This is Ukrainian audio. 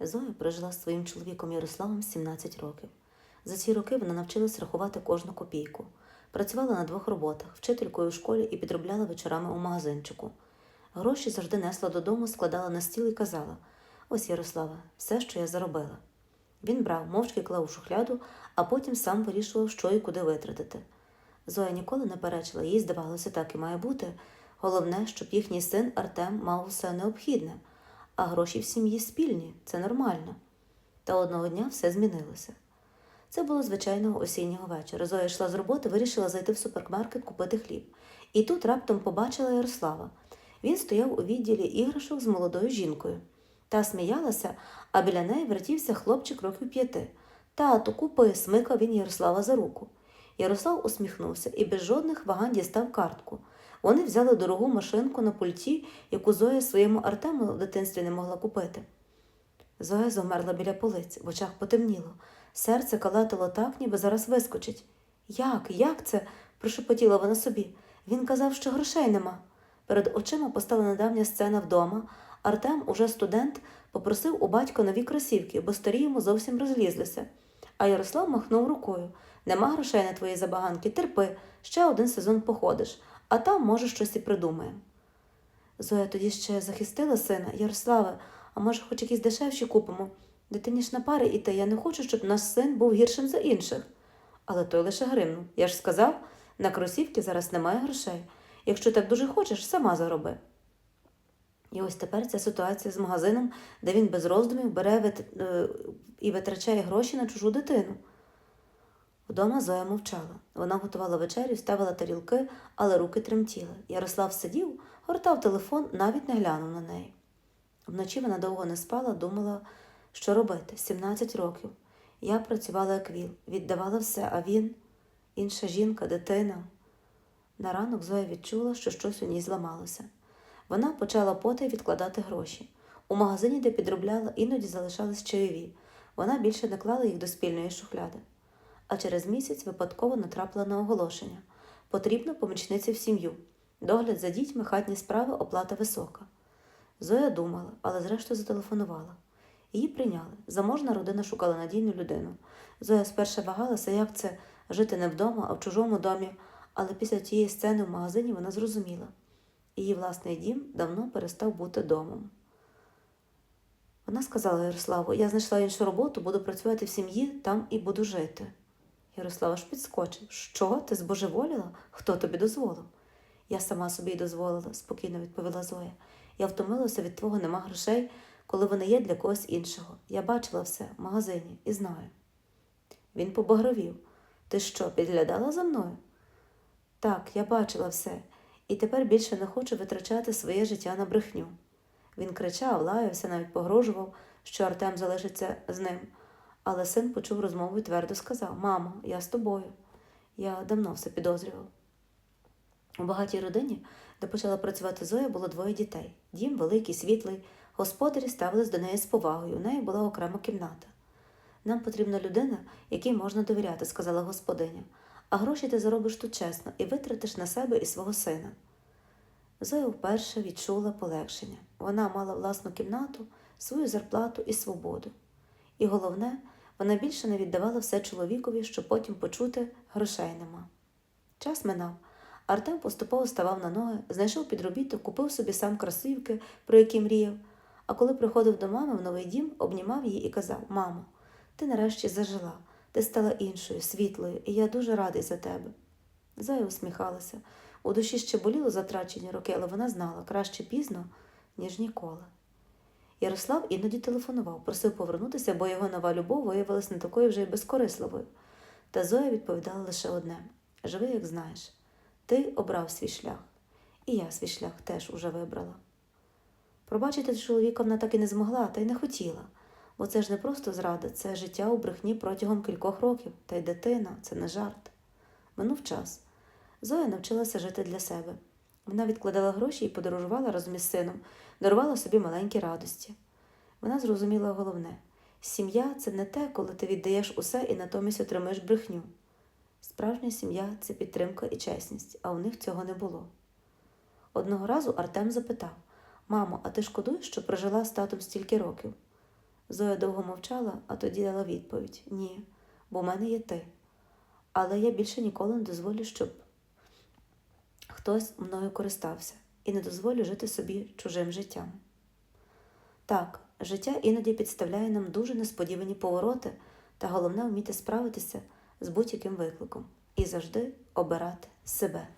Зоя прожила з своїм чоловіком Ярославом 17 років. За ці роки вона навчилась рахувати кожну копійку. Працювала на двох роботах вчителькою у школі і підробляла вечорами у магазинчику. Гроші завжди несла додому, складала на стіл і казала: Ось, Ярославе, все, що я заробила. Він брав, мовчки клав у шухляду, а потім сам вирішував, що і куди витратити. Зоя ніколи не перечила, їй здавалося, так і має бути. Головне, щоб їхній син Артем мав усе необхідне, а гроші в сім'ї спільні, це нормально. Та одного дня все змінилося. Це було звичайного осіннього вечора. Зоя йшла з роботи, вирішила зайти в супермаркет купити хліб. І тут раптом побачила Ярослава. Він стояв у відділі іграшок з молодою жінкою. Та сміялася, а біля неї вертівся хлопчик років п'яти. Тату, купи, смикав він Ярослава за руку. Ярослав усміхнувся і без жодних вагань дістав картку. Вони взяли дорогу машинку на пульті, яку Зоя своєму Артему в дитинстві не могла купити. Зоя завмерла біля полиць, в очах потемніло. Серце калатило так, ніби зараз вискочить. Як, як це? прошепотіла вона собі. Він казав, що грошей нема. Перед очима постала недавня сцена вдома. Артем, уже студент, попросив у батька нові кросівки, бо старі йому зовсім розлізлися. А Ярослав махнув рукою. Нема грошей на твої забаганки, терпи, ще один сезон походиш, а там, може, щось і придумаємо. Зоя тоді ще захистила сина. Ярославе, а може, хоч якісь дешевші купимо? Дитині ж на пари іти, я не хочу, щоб наш син був гіршим за інших. Але той лише гримнув. Я ж сказав, на кросівки зараз немає грошей. Якщо так дуже хочеш, сама зароби. І ось тепер ця ситуація з магазином, де він без роздумів бере е, і витрачає гроші на чужу дитину. Вдома Зоя мовчала. Вона готувала вечерю, ставила тарілки, але руки тремтіли. Ярослав сидів, гортав телефон, навіть не глянув на неї. Вночі вона довго не спала, думала, що робити. 17 років. Я працювала як віл, віддавала все, а він інша жінка, дитина. На ранок Зоя відчула, що щось у ній зламалося. Вона почала потай відкладати гроші. У магазині, де підробляла, іноді залишались чайові. Вона більше не клала їх до спільної шухляди. А через місяць випадково натрапила на оголошення. Потрібно помічниці в сім'ю. Догляд за дітьми, хатні справи, оплата висока. Зоя думала, але зрештою зателефонувала. Її прийняли. Заможна родина шукала надійну людину. Зоя спершу вагалася, як це жити не вдома, а в чужому домі, але після тієї сцени в магазині вона зрозуміла. Її власний дім давно перестав бути домом. Вона сказала Ярославу, я знайшла іншу роботу, буду працювати в сім'ї, там і буду жити. Ярослава ж підскочив. Що? Ти збожеволіла? Хто тобі дозволив? Я сама собі й дозволила, спокійно відповіла Зоя. Я втомилася від твого нема грошей, коли вони є для когось іншого. Я бачила все в магазині і знаю. Він побагровів. Ти що, підглядала за мною? Так, я бачила все, і тепер більше не хочу витрачати своє життя на брехню. Він кричав, лаявся, навіть погрожував, що Артем залишиться з ним. Але син почув розмову і твердо сказав: Мамо, я з тобою. Я давно все підозрював. У багатій родині, де почала працювати Зоя, було двоє дітей. Дім великий, світлий. Господарі ставились до неї з повагою. У неї була окрема кімната. Нам потрібна людина, якій можна довіряти, сказала господиня. А гроші ти заробиш тут чесно і витратиш на себе і свого сина. Зоя вперше відчула полегшення. Вона мала власну кімнату, свою зарплату і свободу. І головне, вона більше не віддавала все чоловікові, щоб потім почути грошей нема. Час минав. Артем поступово ставав на ноги, знайшов підробіток, купив собі сам красивки, про які мріяв. А коли приходив до мами в новий дім, обнімав її і казав: Мамо, ти нарешті зажила, ти стала іншою, світлою, і я дуже радий за тебе. Зая усміхалася. У душі ще боліло затрачені роки, але вона знала краще пізно, ніж ніколи. Ярослав іноді телефонував, просив повернутися, бо його нова любов виявилася не такою вже й безкорисливою. Та Зоя відповідала лише одне живи, як знаєш. Ти обрав свій шлях, і я свій шлях теж уже вибрала. Пробачити чоловіка вона так і не змогла, та й не хотіла, бо це ж не просто зрада, це життя у брехні протягом кількох років, та й дитина це не жарт. Минув час. Зоя навчилася жити для себе. Вона відкладала гроші і подорожувала разом із сином, дарувала собі маленькі радості. Вона зрозуміла головне сім'я це не те, коли ти віддаєш усе і натомість отримаєш брехню. Справжня сім'я це підтримка і чесність, а у них цього не було. Одного разу Артем запитав Мамо, а ти шкодуєш, що прожила з татом стільки років? Зоя довго мовчала, а тоді дала відповідь Ні, бо в мене є ти. Але я більше ніколи не дозволю, щоб хтось мною користався, і не дозволю жити собі чужим життям. Так, життя іноді підставляє нам дуже несподівані повороти, та головне вміти справитися з будь-яким викликом і завжди обирати себе.